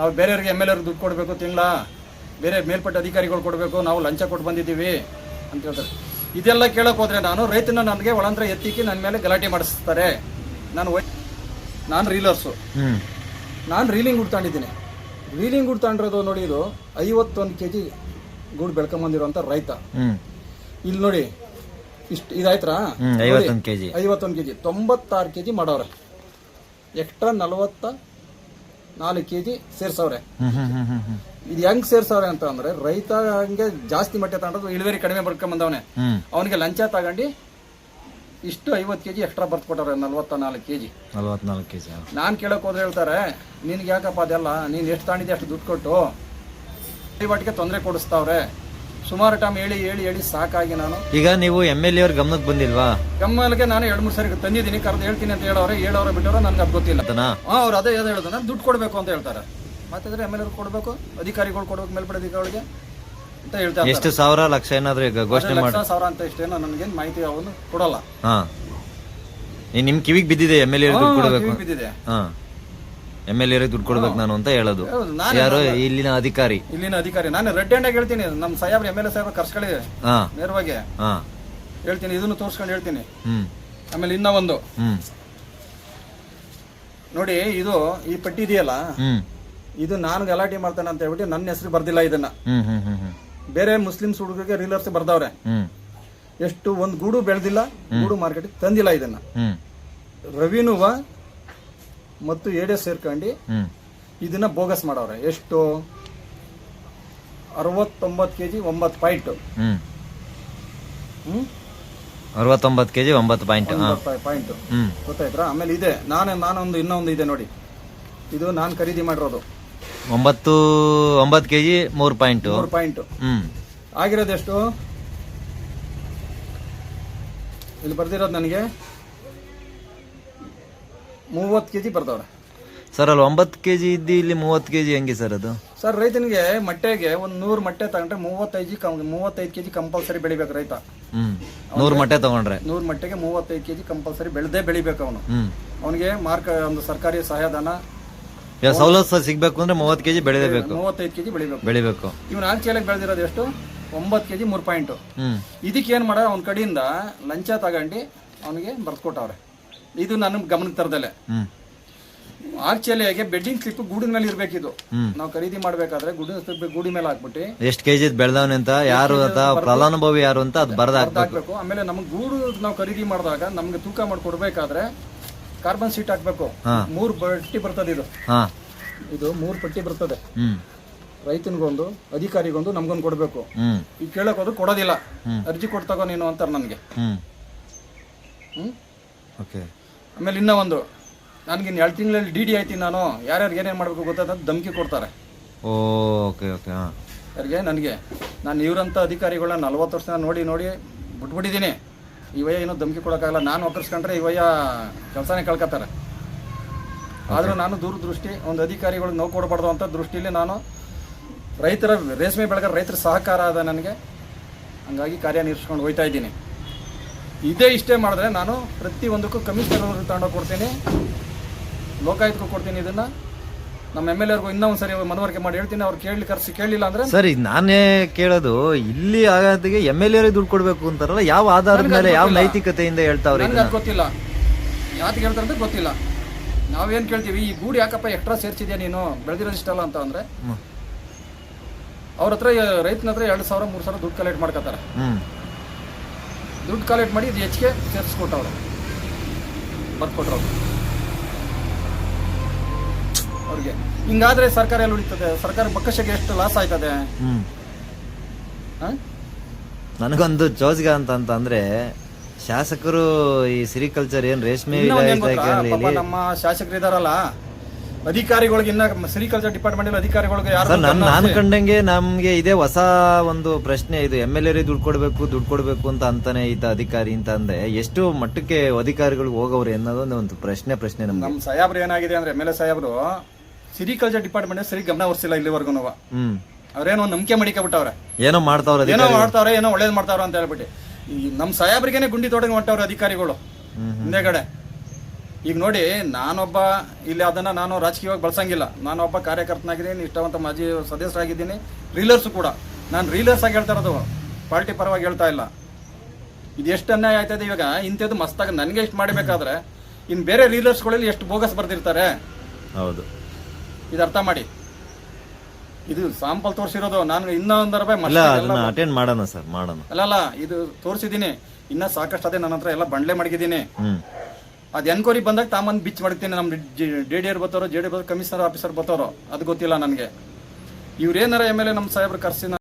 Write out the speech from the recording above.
ನಾವು ಬೇರೆಯವ್ರಿಗೆ M L ಎರ್ಗೆ ದುಡ್ಡು ಕೊಡಬೇಕು ತಿಂಗಳ ಬೇರೆ ಮೇಲ್ಪಟ್ಟ ಅಧಿಕಾರಿಗಳು ಕೊಡಬೇಕು ನಾವು ಲಂಚ ಕೊಟ್ಟು ಬಂದಿದ್ದೀವಿ ಅಂತ ಹೇಳ್ತಾರೆ. ಇದೆಲ್ಲ ಕೇಳಕ್ಕೆ ಹೋದರೆ ನಾನು ರೈತನ ನನಗೆ ಒಳಂದ್ರ ಎತ್ತಿಕ್ಕಿ ನನ್ನ ಮೇಲೆ ಗಲಾಟೆ ಮಾಡಿಸ್ತಾರೆ. ನಾನು ನಾನು ರೀಲರ್ಸು ನಾನು ರೀಲಿಂಗ್ ಗುಡ್ ತಗೊಂಡಿದ್ದೀನಿ. ರೀಲಿಂಗ್ ಗುಡ್ ತಗೊಂಡಿರೋದು ನೋಡಿ ಇದು ಐವತ್ತೊಂದು ಕೆ ಜಿ ಗೂಡು ಬೆಳ್ಕೊಂಬಂದಿರೋಂಥ ರೈತ. ಇಲ್ಲಿ ನೋಡಿ ಇಷ್ಟು ಇದಾಯ್ತಾ ಐವತ್ತೊಂದು ಕೆ ಜಿ ತೊಂಬತ್ತಾರು ಕೆ ಜಿ ಮಾಡವ್ರೆ. ಎಕ್ಸ್ಟ್ರಾ ನಲವತ್ತ ನಾಲ್ಕು ಕೆ ಜಿ ಸೇರ್ಸವ್ರೆ ಇದು ಹೆಂಗ್ ಸೇರ್ಸವ್ರೆ ಅಂತ ಅಂದ್ರೆ ರೈತ ಹಂಗೆ ಜಾಸ್ತಿ ಮಟ್ಟ ತಗೊಂಡ್ರೆ ಇಳುವರಿ ಕಡಿಮೆ ಬರ್ಕೊಂಬಂದವನೆ ಬಂದವನೆ. ಅವನಿಗೆ ಲಂಚ ತಗೊಂಡು ಇಷ್ಟು ಐವತ್ತು ಕೆಜಿ ಎಕ್ಸ್ಟ್ರಾ ಎಕ್ಸ್ಟ್ರಾ ಬರ್ತ್ಕೊಟ್ಟವ್ರೆ ನಲ್ವತ್ತ ನಾಲ್ಕು ಕೆ ಜಿ ನಲ್ವತ್ನಾಲ್ಕು ಕೆಜಿ ನಾನು ಕೇಳಕ್ ಹೋದ್ರೆ ಹೇಳ್ತಾರೆ ನಿನ್ಗೆ ಯಾಕಪ್ಪ ಅದೆಲ್ಲ? ನೀನು ಎಷ್ಟು ತಾಣಿದೆ ಅಷ್ಟು ದುಡ್ಡು ಕೊಟ್ಟು ವಹಿವಾಟಿಗೆ ತೊಂದರೆ ಕೊಡಿಸ್ತಾವ್ರೆ. ಸುಮಾರು ಟೈಮ್ ಹೇಳಿ ಹೇಳಿ ಹೇಳಿ ಸಾಕಾಗಿ ನಾನು. ಈಗ ನೀವು ಎಂ ಎಲ್ ಎ ಅವ್ರ ಗಮನಕ್ಕೆ ಬಂದಿಲ್ವಾ? ಗಮನಕ್ಕೆ ನಾನು ಎರಡು ಮೂರು ಸರಿ ತಂದಿದ್ದೀನಿ. ಕರೆದು ಹೇಳ್ತೀನಿ ಅಂತ ಹೇಳೋರೆ ಹೇಳೋರೆ ಬಿಟ್ಟವ್ರೆ ನನ್ಗೆ ಅದು ಗೊತ್ತಿಲ್ಲ. ಹಾಂ ಅವ್ರು ಅದೇ ಯಾವ್ದು ಹೇಳ್ದ ದುಡ್ಡು ಕೊಡಬೇಕು ಅಂತ ಹೇಳ್ತಾರೆ. ಮಾತಾದ್ರೆ ಎಂ ಎಲ್ ಎರ್ ಕೊಡಬೇಕು? ಅಧಿಕಾರಿಗಳು ಕೊಡ್ಬೇಕು ಮೇಲ್ಪಡೆ ಅಧಿಕಾರಿಗಳಿಗೆ ಅಂತ ಹೇಳ್ತಾರೆ ಎಷ್ಟು ಸಾವಿರ ಲಕ್ಷ ಏನಾದ್ರು ಈಗ ಘೋಷಣೆ ಮಾಡಿ. ಲಕ್ಷ ಸಾವಿರ ಅಂತ ಇಷ್ಟೇನೋ ನನಗೇನು ಮಾಹಿತಿ ಅವನು ಕೊಡಲ್ಲ. ಹಾ. ನಿಮ್ ಕಿವಿಗ್ ಬಿದ್ದಿದೆ ಎಂ ಎಲ್ ಎ ದುಡ್ಡು ಕೊಡ್ಬೇಕು ಬಿದ್ದಿದೆ. ಹಾ. ಎಂ ಎಲ್ ಎ ದುಡ್ಡು ಕೊಡ್ಬೇಕು ನಾನು ಅಂತ ಹೇಳೋದು. ಹೌದು, ನಾನು ಯಾರು ಇಲ್ಲಿನ ಅಧಿಕಾರಿ. ಇಲ್ಲಿನ ಅಧಿಕಾರಿ. ನಾನು ರೆಡ್ ಹ್ಯಾಂಡಾಗಿ ಹೇಳ್ತೀನಿ. ನಮ್ಮ ಸಾಹೇಬ್ರು ಎಂ ಎಲ್ ಎ ಸಾಹೇಬ್ರು ಕರ್ಸ್ಕೊಳ್ಳಿ. ಹಾ. ನೇರವಾಗಿ. ಹಾ. ಹೇಳ್ತೀನಿ ಇದನ್ನು ತೋರಿಸ್ಕೊಂಡು ಹೇಳ್ತೀನಿ. ಹ್ಮ್. ಆಮೇಲೆ ಇನ್ನ ಒಂದು. ಹ್ಮ್. ನೋಡಿ ಇದು ಈ ಪಟ್ಟಿ ಇದೆಯಲ್ಲ? ಹ್ಮ್. ಇದು ನಾನು ಗಲಾಟೆ ಮಾಡ್ತಾನೆ ಅಂತ ಹೇಳ್ಬಿಟ್ಟು ನನ್ನ ಹೆಸರು ಬರ್ದಿಲ್ಲ ಇದನ್ನ. ಹ್ಮ್ ಹ್ಮ್ ಹ್ಮ್ ಹ್ಮ್. ಬೇರೆ ಮುಸ್ಲಿಮ್ಸ್ ಹುಡುಗರಿಗೆ ರೀಲರ್ಸ್ ಬರ್ದವ್ರೆ. ಹ್ಮ್. ಎಷ್ಟು ಒಂದು ಗೂಡು ಬೆಳೆದಿಲ್ಲ ಗೂಡು ಮಾರ್ಕೆಟ್ ತಂದಿಲ್ಲ ಇದನ್ನ. ಹ್ಮ್. ರವಿನುವ ಮತ್ತು ಏಡೆ ಸೇರ್ಕೊಂಡು ಇದನ್ನ ಬೋಗಸ್ ಮಾಡವ್ರೆ. ಎಷ್ಟು? ಅರವತ್ತೊಂಬತ್ತು ಕೆ ಜಿ ಒಂಬತ್ತು ಪಾಯಿಂಟ್. ಹ್ಮ್. ಹ್ಮ್? ಅರವತ್ತೊಂಬತ್ತು ಕೆಜಿ ಒಂಬತ್ತು ಪಾಯಿಂಟ್ ಪಾಯಿಂಟ್. ಗೊತ್ತಾಯ್ತಾ? ಆಮೇಲೆ ಇದೆ. ನಾನು ನಾನೊಂದು ಇನ್ನೊಂದು ಇದೆ ನೋಡಿ. ಇದು ನಾನು ಖರೀದಿ ಮಾಡಿರೋದು. ಒಂಬತ್ತು ಒಂಬತ್ತು ಕೆಜಿ ಮೂರು ಪಾಯಿಂಟ್. ಮೂರು ಪಾಯಿಂಟ್. ಹ್ಮ್. ಆಗಿರೋದು ಎಷ್ಟು ಇಲ್ಲಿ ಬರ್ದಿರೋದು ನನಗೆ. ಮೂವತ್ತು ಕೆ ಜಿ ಬರ್ತಾವ್ರೆ. ಸರ್ ಅಲ್ಲಿ ಒಂಬತ್ತು ಕೆಜಿ ಇದ್ದು ಇಲ್ಲಿ ಮೂವತ್ತು ಕೆಜಿ ಹೆಂಗೆ ಸರ್ ಅದು? ಸರ್ ರೈತನಿಗೆ ಮೊಟ್ಟೆಗೆ ಒಂದು ನೂರು ಮೊಟ್ಟೆ ತಗೊಂಡ್ರೆ ಮೂವತ್ತೈದು ಜಿ ಕಂ ಮೂವತ್ತೈದು ಕೆ ಜಿ ಕಂಪಲ್ಸರಿ ಬೆಳಿಬೇಕು ರೈತ. ಹ್ಮ್. ನೂರು ಮೊಟ್ಟೆ ತಗೊಂಡ್ರೆ? ನೂರು ಮೊಟ್ಟೆಗೆ ಮೂವತ್ತೈದು ಕೆ ಜಿ ಕಂಪಲ್ಸರಿ ಬೆಳೆದೇ ಬೆಳಿಬೇಕು ಅವನು. ಹ್ಮ್. ಅವನಿಗೆ ಮಾರ್ಕ ಒಂದು ಸರ್ಕಾರಿ ಸಹಾಯಧನ. ಈಗ ಸವಲತ್ತು ಸಿಗಬೇಕು ಅಂದ್ರೆ ಮೂವತ್ತು ಕೆಜಿ ಬೆಳೆಯಬೇಕು ಮೂವತ್ತೈದು ಕೆ ಜಿ ಬೆಳಿಬೇಕು. ಬೆಳಿಬೇಕು. ಇವ್ನು ನಾಲ್ಕು ಚೀಲಕ್ಕೆ ಬೆಳೆದಿರೋದು ಎಷ್ಟು? ಒಂಬತ್ತು ಕೆ ಜಿ ಮೂರು ಪಾಯಿಂಟು ಹ್ಮ್. ಇದಕ್ಕೆ ಏನು ಮಾಡೋ ಅವ್ನ ಕಡೆಯಿಂದ ಲಂಚ ತಗೊಂಡು ಅವನಿಗೆ ಬರ್ಕೊಟ್ಟವ್ರೆ ಇದು ನನ್ನ ಗಮನಕ್ಕೆ ತರದಲ್ಲೇ. ಆಕ್ಚುಲಿ ಆಗಿ ಬೆಡ್ಡಿಂಗ್ ಸ್ಲಿಪ್ ಗೂಡಿನ ಮೇಲೆ ಇರಬೇಕಿದು. ಹ್ಮ್. ನಾವು ಖರೀದಿ ಮಾಡ್ಬೇಕಾದ್ರೆ ಗೂಡಿನ ಸ್ಲಿಪ್ ಗೂಡಿ ಮೇಲೆ ಹಾಕ್ಬಿಟ್ಟು ಎಷ್ಟು ಕೆಜಿ ಬೆಳೆದವನೆ ಅಂತ ಯಾರು ಅಂತ ಫಲಾನುಭವಿ ಯಾರು ಅಂತ ಅದು ಬರ್ದ ಹಾಕ್ಬೇಕು. ಆಮೇಲೆ ನಮ್ಗೆ ಗೂಡು ನಾವು ಖರೀದಿ ಮಾಡಿದಾಗ ನಮ್ಗೆ ತೂಕ ಮಾಡಿ ಕೊಡ್ಬೇಕಾದ್ರೆ ಕಾರ್ಬನ್ ಸೀಟ್ ಹಾಕ್ಬೇಕು. ಮೂರು ಪಟ್ಟಿ ಬರ್ತದೆ ಇದು. ಇದು ಮೂರು ಪಟ್ಟಿ ಬರ್ತದೆ. ರೈತನಿಗೊಂದು ಅಧಿಕಾರಿಗೊಂದು ನಮ್ಗೊಂದು ಕೊಡಬೇಕು. ಈಗ ಕೇಳಕ್ ಹೋದ್ರು ಕೊಡೋದಿಲ್ಲ. ಅರ್ಜಿ ಕೊಡ್ತಾಗ ನೀನು ಅಂತಾರೆ ನನಗೆ. ಹ್ಮ್? ಓಕೆ. ಆಮೇಲೆ ಇನ್ನೂ ಒಂದು ನನಗೆ ಇನ್ನು ಎರಡು ತಿಂಗಳಲ್ಲಿ ಡಿ ಡಿ ಆಯ್ತೀನಿ ನಾನು ಯಾರ್ಯಾರು ಏನೇನು ಮಾಡಬೇಕು ಗೊತ್ತಾದ ಧಮಕಿ ಕೊಡ್ತಾರೆ. ಓಕೆ ಓಕೆ ಹಾ. ಯಾರಿಗೆ? ನನಗೆ. ನಾನು ಇವರಂಥ ಅಧಿಕಾರಿಗಳನ್ನ ನಲ್ವತ್ತು ವರ್ಷ ನೋಡಿ ನೋಡಿ ಬಿಟ್ಬಿಟ್ಟಿದ್ದೀನಿ ಇವಯ್ಯ ಏನೂ ಧಮಕಿ ಕೊಡೋಕ್ಕಾಗಲ್ಲ. ನಾನು ಒಕ್ಕರ್ಸ್ಕೊಂಡ್ರೆ ಇವಯ್ಯ ಕೆಲಸನೇ ಕಳ್ಕೊತಾರೆ ಆದರೂ ನಾನು ದೂರದೃಷ್ಟಿ ಒಂದು ಅಧಿಕಾರಿಗಳು ನೋವು ಕೊಡಬಾರ್ದು ಅಂತ ದೃಷ್ಟಿಯಲ್ಲಿ ನಾನು ರೈತರ ರೇಷ್ಮೆ ಬೆಳೆಗಾರ ರೈತರ ಸಹಕಾರ ಅದ ನನಗೆ. ಹಂಗಾಗಿ ಕಾರ್ಯನಿರ್ವಹಿಸ್ಕೊಂಡು ಹೋಗ್ತಾ ಇದ್ದೀನಿ. ಇದೇ ಇಷ್ಟೇ ಮಾಡಿದ್ರೆ ನಾನು ಪ್ರತಿಯೊಂದಕ್ಕೂ ಕಮಿಷನರ್ ತಗೊಂಡೋಗಿ ಕೊಡ್ತೀನಿ. ಲೋಕಾಯುಕ್ತಕ್ಕೂ ಕೊಡ್ತೀನಿ ಇದನ್ನು. ನಮ್ಮ ಎಂ ಎಲ್ ಎರ್ಗೂ ಇನ್ನೊಂದು ಸರಿ ಮನವರಿಕೆ ಮಾಡಿ ಹೇಳ್ತೀನಿ. ಅವ್ರು ಕೇಳಿ ಕರೆಸಿ ಕೇಳಿಲ್ಲ ಅಂದ್ರೆ ಸರಿ ನಾನೇ ಕೇಳೋದು ಇಲ್ಲಿ ಆಗೋದಿಗೆ ಎಂ ಎಲ್ ಎರಿಗೆ ದುಡ್ಡು ಕೊಡ್ಬೇಕು ಅಂತಾರಲ್ಲ ಯಾವ ಆಧಾರದ ಮೇಲೆ ಯಾವ ನೈತಿಕತೆಯಿಂದ ಹೇಳ್ತಾವ್ರೆ ನನಗೆ ಅದು ಗೊತ್ತಿಲ್ಲ. ಯಾತಿಗೆ ಹೇಳ್ತಾರೆ ಅಂತ ಗೊತ್ತಿಲ್ಲ. ನಾವೇನು ಕೇಳ್ತೀವಿ ಈ ಗೂಡು ಯಾಕಪ್ಪ ಎಕ್ಸ್ಟ್ರಾ ಸೇರ್ಸಿದ್ಯಾ ನೀನು? ಬೆಳೆದಿರೋದಿಷ್ಟಲ್ಲ ಅಂತ ಅಂದ್ರೆ. ಅವ್ರ ಹತ್ರ ರೈತನ ಹತ್ರ ಎರಡು ಸಾವಿರ ಮೂರು ಸಾವಿರ ದುಡ್ಡು ಕಲೆಕ್ಟ್ ಮಾಡ್ಕೋತಾರೆ. ದುಡ್ಡು ಕಲೆಕ್ಟ್ ಮಾಡಿ ಇದು ಹೆಚ್ಚಿಗೆ ಸೇರಿಸ್ಕೊಟ್ಟವ್ರು. ಬರ್ಕೊಟ್ರವ್ರು. ಅವ್ರಿಗೆ. ಹಿಂಗಾದ್ರೆ ಸರ್ಕಾರ ಎಲ್ಲಿ ಉಳಿತದೆ? ಸರ್ಕಾರ ಬಕ್ಕಶಗೆ ಎಷ್ಟು ಲಾಸ್ ಆಯ್ತದೆ? ಹ್ಮ್. ನನಗೊಂದು ಜೋಜ್ಗ ಅಂತ ಅಂತ ಅಂದ್ರೆ ಶಾಸಕರು ಈ ಸಿರಿಕಲ್ಚರ್ ಏನ್ ರೇಷ್ಮೆ ನಮ್ಮ ಶಾಸಕರು ಇದಾರಲ್ಲ. ಅಧಿಕಾರಿಗಳಿಗೆ ಇನ್ನ ಸೆರಿಕಲ್ಚರ್ ಡಿಪಾರ್ಟ್ಮೆಂಟ್ ಅಧಿಕಾರಿಗಳಿಗೆ ಯಾರು ಸರ್ ನನ್ ನಾನು ಕಂಡಂಗೆ ನಮ್ಗೆ ಇದೇ ಹೊಸ ಒಂದು ಪ್ರಶ್ನೆ ಇದು. ಎಂ ಎಲ್ ಎ ದುಡ್ಡು ಕೊಡ್ಬೇಕು ದುಡ್ಡು ಕೊಡ್ಬೇಕು ಅಂತ ಅಂತಾನೆ ಈತ ಅಧಿಕಾರಿ ಅಂತ ಅಂದ್ರೆ ಎಷ್ಟು ಮಟ್ಟಕ್ಕೆ ಅಧಿಕಾರಿಗಳು ಹೋಗವ್ರೆ ಅನ್ನೋದೊಂದು ಒಂದು ಪ್ರಶ್ನೆ ಪ್ರಶ್ನೆ ನಮ್ಗೆ. ನಮ್ಮ ಸಾಹೇಬ್ರು ಏನಾಗಿದೆ ಅಂದ್ರೆ ಎಂ ಎಲ್ ಎ ಸಾಹೇಬ್ರು ಸಿರಿಕಲ್ಚರ್ ಡಿಪಾರ್ಟ್ಮೆಂಟ್ ಸರಿ ಗಮನ ಹರಿಸಿಲ್ಲ ಇಲ್ಲಿವರೆಗೂ. ಹ್ಮ್. ಅವ್ರೇನೋ ಒಂದು ನಂಬಿಕೆ ಮಾಡಿಕೊಬಿಟ್ಟವ್ರೆ ಏನೋ ಮಾಡ್ತಾವ್ರೆ ಏನೋ ಮಾಡ್ತಾವ್ರೆ ಏನೋ ಒಳ್ಳೇದು ಮಾಡ್ತಾವ್ರೆ ಅಂತ ಹೇಳ್ಬಿಟ್ಟು. ನಮ್ಮ ಸಾಹೇಬ್ರಿಗೇನೆ ಗುಂಡಿ ತೊಡಗಿ ಹೊಂಟವ್ರೆ ಅಧಿಕಾರಿಗಳು. ಹಿಂದೆ ಹಿಂದೆಗಡೆ ಈಗ ನೋಡಿ ನಾನೊಬ್ಬ ಇಲ್ಲಿ ಅದನ್ನು ನಾನು ರಾಜಕೀಯವಾಗಿ ಬಳಸಂಗಿಲ್ಲ. ನಾನೊಬ್ಬ ಕಾರ್ಯಕರ್ತನಾಗಿದ್ದೀನಿ ಇಷ್ಟವಂತ ಮಾಜಿ ಸದಸ್ಯರಾಗಿದ್ದೀನಿ ರೀಲರ್ಸು ಕೂಡ. ನಾನು ರೀಲರ್ಸ್ ಆಗಿ ಹೇಳ್ತಾ ಇರೋದು ಪಾರ್ಟಿ ಪರವಾಗಿ ಹೇಳ್ತಾ ಇಲ್ಲ. ಇದು ಎಷ್ಟು ಅನ್ಯಾಯ ಆಯ್ತದೆ ಇವಾಗ? ಇಂಥದ್ದು ಮಸ್ತಾಗಿ ನನಗೆ ಎಷ್ಟು ಮಾಡಬೇಕಾದ್ರೆ ಇನ್ನು ಬೇರೆ ರೀಲರ್ಸ್ಗಳಲ್ಲಿ ಎಷ್ಟು ಬೋಗಸ್ ಬರ್ದಿರ್ತಾರೆ? ಹೌದು. ಇದು ಅರ್ಥ ಮಾಡಿ. ಇದು ಸಾಂಪಲ್ ತೋರಿಸಿರೋದು ನಾನು ಇನ್ನೊಂದು ರೂಪಾಯಿ ಅಟೆಂಡ್ ಮಾಡೋಣ ಸರ್ ಮಾಡೋಣ. ಅಲ್ಲ ಅಲ್ಲ ಇದು ತೋರಿಸಿದ್ದೀನಿ. ಇನ್ನ ಸಾಕಷ್ಟು ಅದೇ ನನ್ನ ಹತ್ರ ಎಲ್ಲ ಬಂಡ್ಲೆ ಮಡಗಿದ್ದೀನಿ. ಅದು ಎನ್ಕ್ವೈರಿ ಬಂದಾಗ ತಾಮನ್ ಬಿಚ್ ಮಾಡ್ತೀನಿ ನಮ್ಮ ಡಿ ಡಿ ಆರ್ ಬರ್ತಾರೋ, ಜೆ ಡಿ ಕಮಿಷನರ್ ಆಫೀಸರ್ ಬರ್ತಾರೋ ಅದು ಗೊತ್ತಿಲ್ಲ ನನಗೆ ಇವ್ರೇನಾರ ಎಂ ಎಲ್ ಎ ನಮ್ಮ ಸಾಹೇಬ್ರು ಕರ್ಸಿ